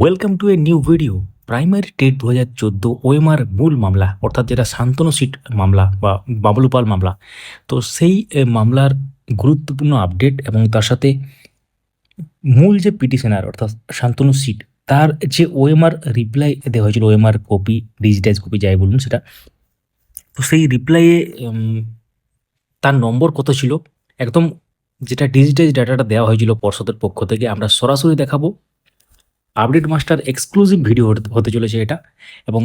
Welcome to a new video primary TET দু হাজার চোদ্দ ওএমআর মূল মামলা, অর্থাৎ যেটা শান্তনু সিট মামলা বা বাবলুপাল মামলা। তো সেই মামলার গুরুত্বপূর্ণ আপডেট এবং তার সাথে মূল যে পিটিশনার অর্থাৎ শান্তনু সিট, তার যে ওএমআর রিপ্লাই দেওয়া হয়েছিল ওএমআর কপি ডিজিটাইজ কপি যাই বলুন সেটা, তো সেই রিপ্লাইয়ে তার নম্বর কত ছিল? একদম যেটা ডিজিটাইজ ডাটাটা দেওয়া হয়েছিল পর্ষদের পক্ষ থেকে, আমরা সরাসরি দেখাবো। আপডেট মাস্টার এক্সক্লুসিভ ভিডিও হতে চলেছে এটা। এবং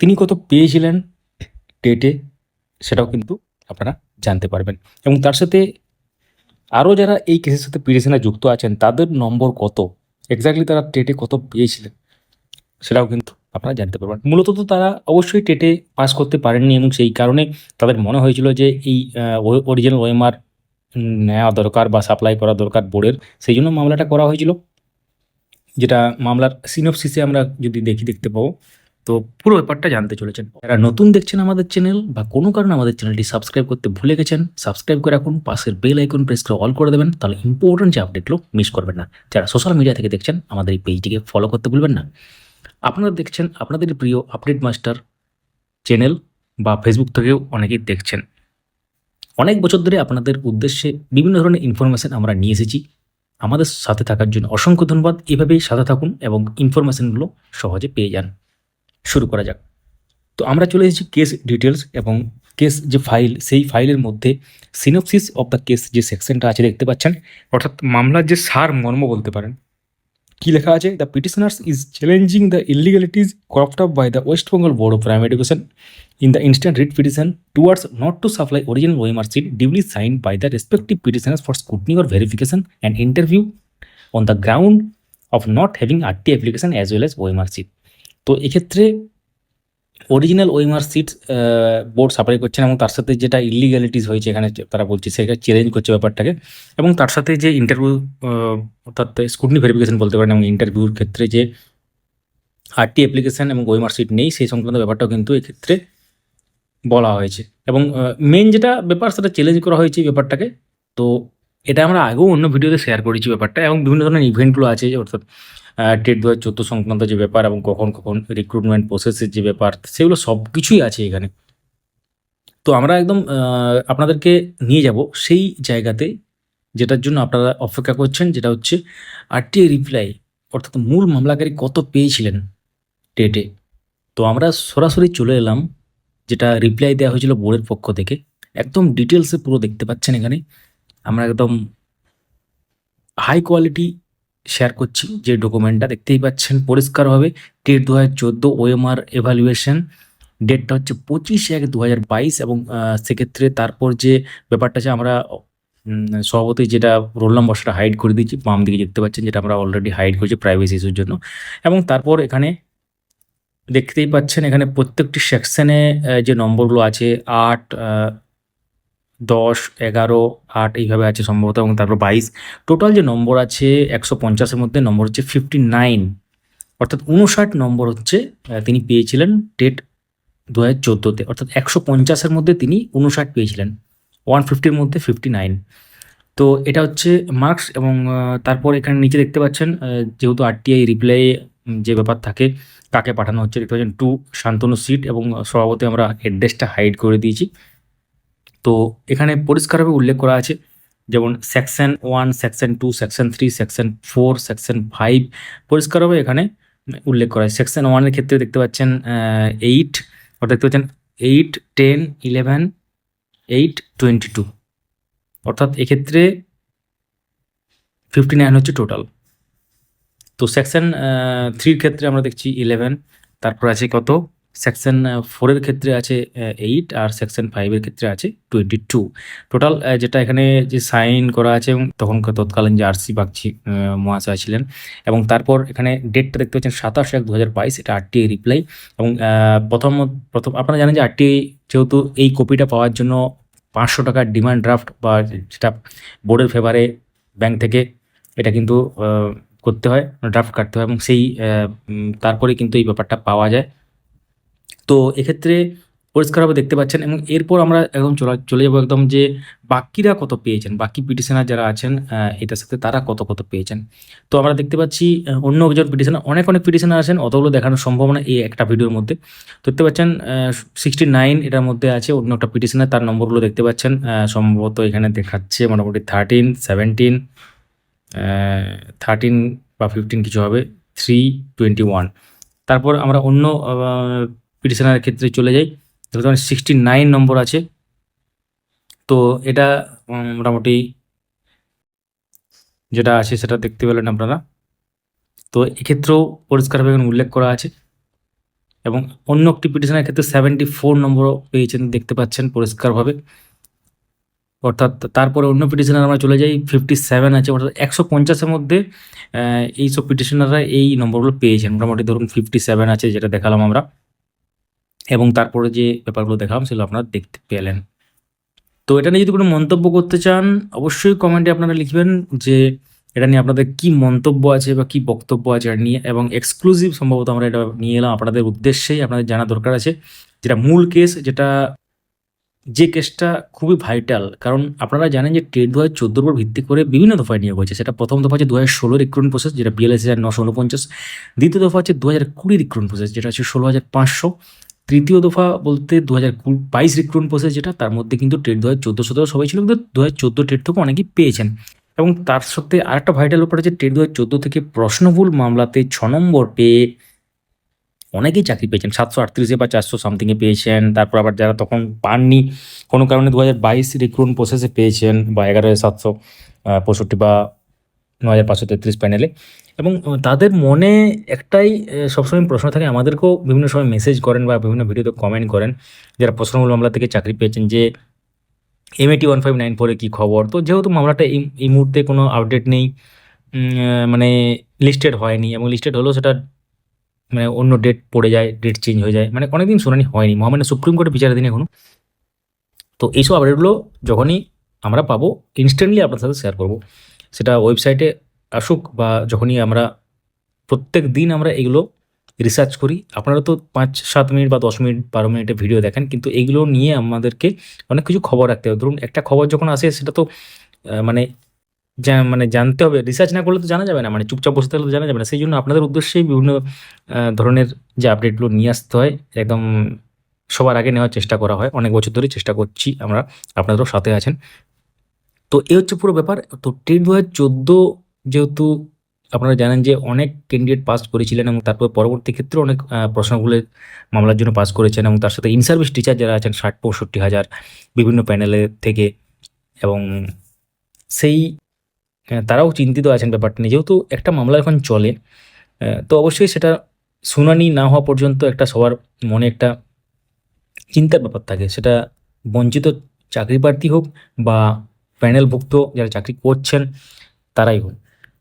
তিনি কত পেয়েছিলেন টেটে সেটাও কিন্তু আপনারা জানতে পারবেন। এবং তার সাথে আরও যারা এই কেসের সাথে পিটিশনে যুক্ত আছেন, তাদের নম্বর কত? এক্স্যাক্টলি তারা টেটে কত পেয়েছিলেন? সেটাও কিন্তু আপনারা জানতে পারবেন। মূলত তো তারা অবশ্যই টেটে পাস করতে পারেননি এবং সেই কারণে তাদের মনে হয়েছিল যে এই অরিজিনাল ওএমআর নেওয়া দরকার বা সাপ্লাই করা দরকার বোর্ডের সেই জন্য মামলাটা করা হয়েছিল। যেটা মামলার সিনপসিসে আমরা যদি দেখি, দেখতে পাবো। তো পুরো ব্যাপারটা জানতে চলেছেন। যারা নতুন দেখছেন আমাদের চ্যানেল বা কোনো কারণে আমাদের চ্যানেলটি সাবস্ক্রাইব করতে ভুলে গেছেন সাবস্ক্রাইব করে রাখুন, পাশের বেল আইকন প্রেস করে অল করে দেবেন, তাহলে ইম্পর্টেন্ট যে আপডেটগুলো মিস করবেন না। যারা সোশ্যাল মিডিয়া থেকে দেখছেন, আমাদের এই পেজটিকে ফলো করতে ভুলবেন না। আপনারা দেখছেন, আপনাদের প্রিয় আপডেট মাস্টার চ্যানেল বা ফেসবুক থেকেও অনেকেই দেখছেন। অনেক বছর ধরে আপনাদের উদ্দেশ্যে বিভিন্ন ধরনের ইনফরমেশন আমরা নিয়ে এসেছি। আমাদের সাথে থাকার জন্য অসংখ্য ধন্যবাদ। এভাবেই সাথে থাকুন এবং ইনফরমেশনগুলো সহজে পেয়ে যান। শুরু করা যাক। তো আমরা চলে এসেছি কেস ডিটেলস এবং কেস যে ফাইল সেই ফাইলের মধ্যে সিনোপসিস অফ দ্য কেস যে সেকশনটা আছে দেখতে পাচ্ছেন। অর্থাৎ মামলার যে সার মর্ম বলতে পারেন। কি লেখা আছে? The petitioners is challenging the illegalities cropped up by the West Bengal Board of Primary Education in the instant writ petition towards not to supply original OMR sheet duly signed by the respective petitioners for scrutiny or verification and interview on the ground of not having RT application as well as OMR sheet. তো এক্ষেত্রে original OMR sheet board supply করছেন এবং তার সাথে যেটা illegalities হয়েছে এখানে তারা বলছে সেটা চ্যালেঞ্জ করছে ব্যাপারটাকে এবং তার সাথে যে ইন্টারভিউ অর্থাৎ স্কুটনি ভেরিফিকেশন বলতে পারেন এবং ইন্টারভিউর ক্ষেত্রে যে আরটি অ্যাপ্লিকেশন এবং ওএমআর সিট নেই সেই সংক্রান্ত ব্যাপারটাও কিন্তু এক্ষেত্রে বলা হয়েছে। এবং মেন যেটা ব্যাপার সেটা চ্যালেঞ্জ করা হয়েছে ব্যাপারটাকে, তো এটা আমরা আগেও অন্য ভিডিওতে শেয়ার করেছি ব্যাপারটা এবং বিভিন্ন ধরনের ইভেন্টগুলো আছে, অর্থাৎ টেট দু হাজার সংক্রান্ত যে ব্যাপার এবং কখন কখন রিক্রুটমেন্ট প্রসেসের যে ব্যাপার, সেগুলো সব কিছুই আছে এখানে। তো আমরা একদম আপনাদেরকে নিয়ে যাব সেই জায়গাতে, যেটার জন্য আপনারা অপেক্ষা করছেন, যেটা হচ্ছে আরটিআই রিপ্লাই অর্থাৎ মূল মামলাকারী কত পেয়েছিলেন টেটে তো আমরা সরাসরি চলে এলাম যেটা রিপ্লাই দেওয়া হয়েছিল বোর্ডের পক্ষ থেকে। একদম ডিটেলসে পুরো দেখতে পাচ্ছেন এখানে। আমরা একদম হাই কোয়ালিটি শেয়ার করছি যে ডকুমেন্টটা দেখতেই পাচ্ছেন পরিষ্কারভাবে টেট দু হাজার চোদ্দ ওএমআর এভালুয়েশন ডেটটা হচ্ছে পঁচিশ এক দু হাজার বাইশ এবং সেক্ষেত্রে তারপর যে ব্যাপারটা আছে আমরা সভাপতি যেটা রোল নম্বর সেটা হাইড করে দিয়েছি। বাম দিকে দেখতে পাচ্ছেন যেটা আমরা অলরেডি হাইড করেছি প্রাইভেসি ইস্যুর জন্য। এবং তারপর এখানে দেখতেই পাচ্ছেন এখানে প্রত্যেকটি সেকশনে যে নম্বরগুলো আছে, আট দশ, এগারো, আট এইভাবে আছে সম্ভবত, এবং তারপর বাইশ। টোটাল যে নম্বর আছে, একশো পঞ্চাশের মধ্যে নম্বর হচ্ছে ফিফটি নাইন অর্থাৎ উনষাট নম্বর হচ্ছে তিনি পেয়েছিলেন টেট দু হাজার চোদ্দোতে। অর্থাৎ একশো পঞ্চাশের মধ্যে তিনি উনষাট পেয়েছিলেন। ওয়ান ফিফটির মধ্যে ফিফটি নাইন তো এটা হচ্ছে মার্কস এবং তারপর এখানে নিচে দেখতে পাচ্ছেন যেহেতু আরটিআই রিপ্লাই যে ব্যাপার থাকে কাকে পাঠানো হচ্ছে? দেখতে পাচ্ছেন টু, শান্তনু সিট এবং সভাপতি আমরা অ্যাড্রেসটা হাইড করে দিয়েছি। তো এখানে পরিষ্কারভাবে উল্লেখ করা আছে, যেমন section one section two section three section four section five পরিষ্কারভাবে এখানে উল্লেখ করা আছে। সেকশন ওয়ানের ক্ষেত্রে দেখতে পাচ্ছেন এইট অর্থাৎ দেখতে পাচ্ছেন eight ten eleven eight twenty two অর্থাৎ এক্ষেত্রে ফিফটি নাইন হচ্ছে টোটাল তো সেকশন থ্রির ক্ষেত্রে আমরা দেখছি ইলেভেন তারপর আছে কত? সেকশন ফোরের ক্ষেত্রে আছে এইট আর সেকশন ফাইভের ক্ষেত্রে আছে টোয়েন্টি টু টোটাল যেটা এখানে যে সাইন করা আছে এবং তখনকার তৎকালীন যে আরসি বাগচি মহাশয় ছিলেন এবং তারপর এখানে ডেটটা দেখতে পাচ্ছেন সাতাশ এক দু হাজার বাইশ, এটা আরটিআই রিপ্লাই এবং প্রথম প্রথম আপনারা জানেন যে আরটিআই যেহেতু এই কপিটা পাওয়ার জন্য পাঁচশো টাকার ডিমান্ড ড্রাফট বা যেটা বোর্ডের ফেভারে ব্যাংক থেকে, এটা কিন্তু করতে হয় ড্রাফট কাটতে হয় এবং সেই তারপরে কিন্তু এই ব্যাপারটা পাওয়া যায়। তো এক্ষেত্রে পরিষ্কারভাবে দেখতে পাচ্ছেন এবং এরপর আমরা চলে চলে যাব একদম যে বাকিরা কত পেয়েছেন, বাকি পিটিশনার যারা আছেন এটার সাথে তারা কত কত পেয়েছেন। তো আমরা দেখতে পাচ্ছি অন্য একজন পিটিশনার, অনেক অনেক পিটিশনার আছেন, অতগুলো দেখানো সম্ভব না এই একটা ভিডিওর মধ্যে। দেখতে পাচ্ছেন সিক্সটি নাইন এটার মধ্যে আছে, অন্য একটা পিটিশনার, তার নম্বরগুলো দেখতে পাচ্ছেন সম্ভবত এখানে দেখাচ্ছে মোটামুটি থার্টিন সেভেন্টিন থার্টিন বা ফিফটিন কিছু হবে থ্রি টোয়েন্টি ওয়ান তারপর আমরা অন্য পিটিশনারের ক্ষেত্রে চলে যাই। পাচ্ছেন সিক্সটি নাইন নম্বর আছে। তো এটা মোটামুটি যেটা আছে সেটা দেখতে পেলেন আপনারা। তো এক্ষেত্রেও পরিষ্কারভাবে এখানে উল্লেখ করা আছে। এবং অন্য একটি পিটিশনের ক্ষেত্রে সেভেন্টি ফোর নম্বরও পেয়েছেন, দেখতে পাচ্ছেন পরিষ্কারভাবে। অর্থাৎ তারপরে অন্য পিটিশনার আমরা চলে যাই ফিফটি সেভেন আছে, অর্থাৎ একশো পঞ্চাশের মধ্যে এই সব পিটিশনাররা এই নম্বরগুলো পেয়েছেন। মোটামুটি ধরুন ফিফটি সেভেন আছে যেটা দেখালাম আমরা। এবং তারপরে যে ব্যাপারগুলো দেখালাম সেগুলো আপনারা দেখতে পেলেন। তো এটা নিয়ে যদি কোনো মন্তব্য করতে চান, অবশ্যই কমেন্টে আপনারা লিখবেন যে এটা নিয়ে আপনাদের কি মন্তব্য আছে বা কি বক্তব্য আছে এটা নিয়ে, এবং এক্সক্লুসিভ সম্ভবত আমরা এটা নিয়ে এলাম। আপনাদের উদ্দেশ্যেই আপনাদের জানা দরকার আছে। যেটা মূল কেস যেটা যে কেসটা খুবই ভাইটাল কারণ আপনারা জানেন যে টেট দু হাজার চোদ্দোর উপর ভিত্তি করে বিভিন্ন দফায় নিয়োগ হয়েছে। সেটা প্রথম দফা হচ্ছে দু হাজার ষোলো রিক্রুটমেন্ট প্রসেস যেটা বিএলএস হাজার নশো উনপঞ্চাশ দ্বিতীয় দফা হচ্ছে দু হাজার কুড়ি রিক্রুটমেন্ট প্রসেস যেটা হচ্ছে ষোলো হাজার পাঁচশো। তৃতীয় দফা বলতে দু হাজার বাইশ রিক্রুটমেন্ট প্রসেস যেটা তার মধ্যে কিন্তু টেট দু হাজার চোদ্দ সতেরো সবাই ছিল, কিন্তু দু হাজার চোদ্দ টেট থেকে অনেকেই পেয়েছেন। এবং তার সত্ত্বে আরেকটা ভাইটাল ব্যাপার আছে টেট দু হাজার চোদ্দ থেকে প্রশ্নভুল মামলাতে ছ নম্বর পেয়ে অনেকেই চাকরি পেয়েছেন, সাতশো আটত্রিশে বা চারশো সামথিংয়ে পেয়েছেন, তারপর আবার যারা তখন পাননি, কোনো কারণে দু হাজার বাইশ রিক্রুট প্রসেসে পেয়েছেন বা এগারো সাতশো পঁয়ষট্টি বা ন হাজার পাঁচশো তেত্রিশ প্যানেলে এবং তাদের মনে একটাই সবসময় প্রশ্ন থাকে, আমাদেরকেও বিভিন্ন সময় মেসেজ করেন বা বিভিন্ন ভিডিওতে কমেন্ট করেন, যারা প্রশ্নমূল মামলা থেকে চাকরি পেয়েছেন যে এমএটি ওয়ান ফাইভ নাইন ফোরে কী খবর? তো যেহেতু মামলাটা এই এই মুহূর্তে কোনো আপডেট নেই মানে লিস্টেড হয়নি, এবং লিস্টেড হলেও সেটা মানে অন্য ডেট পড়ে যায় ডেট চেঞ্জ হয়ে যায়। মানে অনেকদিন শুনানি হয়নি। মহামান্য সুপ্রিম কোর্টের কোর্টে বিচারাধীন এখনও। তো এইসব আপডেটগুলো যখনই আমরা পাবো ইনস্ট্যান্টলি আপনার সাথে শেয়ার করব। সেটা ওয়েবসাইটে আসুক বা যখনই আমরা প্রত্যেক দিন আমরা এগুলো রিসার্চ করি। আপনারা তো পাঁচ, সাত মিনিট বা দশ মিনিট, বারো মিনিটে ভিডিও দেখেন, কিন্তু এগুলো নিয়ে আমাদেরকে অনেক কিছু খবর রাখতে হবে। ধরুন একটা খবর যখন আসে, সেটা তো মানে মানে জানতে হবে। রিসার্চ না করলে তো জানা যাবে না মানে চুপচাপ বসে থাকলে তো জানা যাবে না। সেই জন্য আপনাদের উদ্দেশ্যেই বিভিন্ন ধরনের যে আপডেটগুলো নিয়ে আসতে হয়, একদম সবার আগে নেওয়ার চেষ্টা করা হয়। অনেক বছর ধরেই চেষ্টা করছি আমরা আপনাদেরও সাথে আছেন। তো এই হচ্ছে পুরো ব্যাপার। তো টেট দু হাজার চোদ্দ যেহেতু আপনারা জানেন যে অনেক ক্যান্ডিডেট পাস করেছিলেন এবং তারপর পরবর্তী ক্ষেত্রে অনেক প্রশ্নগুলো মামলার জন্য পাস করেছেন এবং তার সাথে ইন সার্ভিস টিচার যারা আছেন, ষাট, পঁয়ষট্টি হাজার বিভিন্ন প্যানেলের থেকে এবং সেই তারাও চিন্তিত আছেন ব্যাপারটা নিয়ে। যেহেতু একটা মামলা এখন চলে তো অবশ্যই সেটা শুনানি না হওয়া পর্যন্ত একটা সবার মনে একটা চিন্তার ব্যাপার থাকে। সেটা বঞ্চিত চাকরি প্রার্থী হোক বা প্যানেলভুক্ত যারা চাকরি করছেন, তারাই হোক।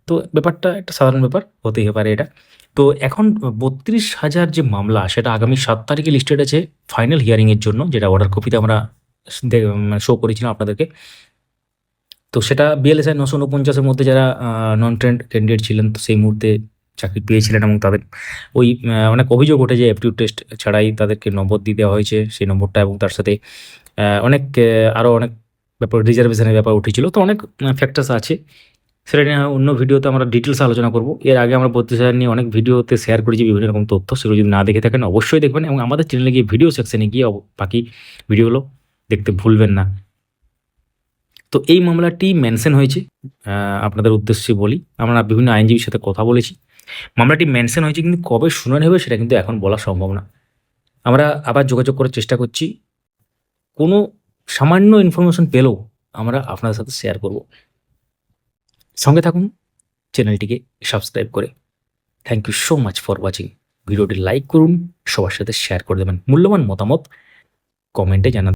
তো ব্যাপারটা একটা সাধারণ ব্যাপার হতেই পারে এটা। তো এখন বত্রিশ হাজার যে মামলা, সেটা আগামী সাত তারিখে লিস্টেড আছে ফাইনাল হিয়ারিংয়ের জন্য, যেটা অর্ডার কপিতে আমরা শো করেছিলাম আপনাদেরকে। তো সেটা বিএলএসআই নশো উনপঞ্চাশের মধ্যে যারা নন ট্রেন্ড ক্যান্ডিডেট ছিলেন, তো সেই মুহূর্তে চাকরি পেয়েছিলেন এবং তাদের ওই অনেক অভিযোগ ওঠে যে অ্যাপটিউড টেস্ট ছাড়াই তাদেরকে নম্বর দিয়ে দেওয়া হয়েছে, সেই নম্বরটা এবং তার সাথে অনেক আরও অনেক ব্যাপার রিজার্ভেশনের ব্যাপার উঠেছিল। তো অনেক ফ্যাক্টার্স আছে। সেটা নিয়ে অন্য ভিডিওতে আমরা ডিটেলস আলোচনা করব। এর আগে আমরা হাজার নিয়ে অনেক ভিডিওতে শেয়ার করেছি বিভিন্ন রকম তথ্য। সেগুলো যদি না দেখে থাকেন, অবশ্যই দেখবেন এবং আমাদের চ্যানেলে গিয়ে ভিডিও সেকশনে গিয়ে বাকি ভিডিওগুলো দেখতে ভুলবেন না। তো এই মামলাটি মেনশন হয়েছে আপনাদের উদ্দেশ্যে বলি। আমরা বিভিন্ন আইনজীবীর সাথে কথা বলেছি। মামলাটি মেনশন হয়েছে কিন্তু কবে শুনানি হবে সেটা কিন্তু এখন বলা সম্ভব না। আমরা আবার যোগাযোগ করার চেষ্টা করছি। কোনো সামান্য ইনফরমেশন পেলেও আমরা আপনাদের সাথে শেয়ার করব। সঙ্গে থাকুন চ্যানেলটিকে সাবস্ক্রাইব করে। Thank you so much for watching ভিডিওটি লাইক করুন, সবার সাথে শেয়ার করে দেবেন। মূল্যবান মতামত কমেন্টে জানান।